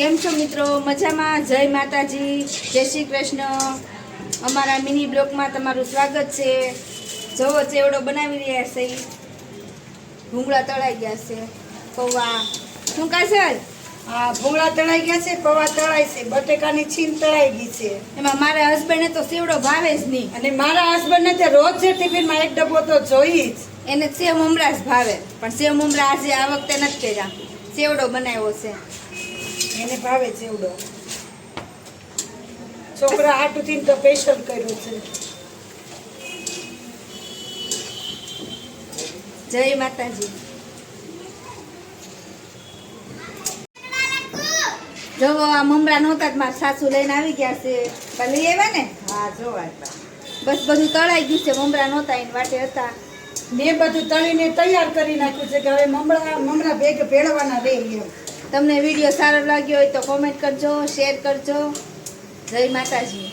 કેમ છો મિત્રો? મજામાં? જય માતાજી. જય શ્રી કૃષ્ણ. અમારા મિની બ્લોકમાં તમારું સ્વાગત છે. જવો ચેવડો બનાવી રહ્યા છે. ભૂંગળા તળાઈ ગયા છે. પૌવા. શું કાસલ આ ભૂંગળા તળાઈ ગયા છે પૌવા તળાય છે. બટેકાની છીન તળાઈ ગઈ છે. એમાં મારા હસબન્ડને તો સેવડો ભાવે જ નહીં. અને મારા હસબન્ડને તે રોજ જે ટિફિનમાં એક ડબ્બો તો જોઈ જ. એને સેવ મમરા જ ભાવે. પણ સેવ મમરા આજે આ વખતે નથી કર્યા. સેવડો બનાવ્યો છે. એને ભાવે છે એવડો છોકરા હાટુથી તો સ્પેશિયલ કર્યું છે. જય માતાજી. જવો આ મમરા નહોતા જ મારા સાસુ લઈને આવી ગયા છે. પણ લઈ આવ્યા ને? હા જોવા બસ બધું તળાઈ ગયું છે મમરા નહોતા એને વાટે હતા. મેં બધું તળીને તૈયાર કરી નાખ્યું છે કે હવે મમરા મમરા ભેગ ભેળવાના રહે એમ. તમને વીડિયો સારો લાગ્યો હોય તો કોમેન્ટ કરજો શેર કરજો. જય માતાજી.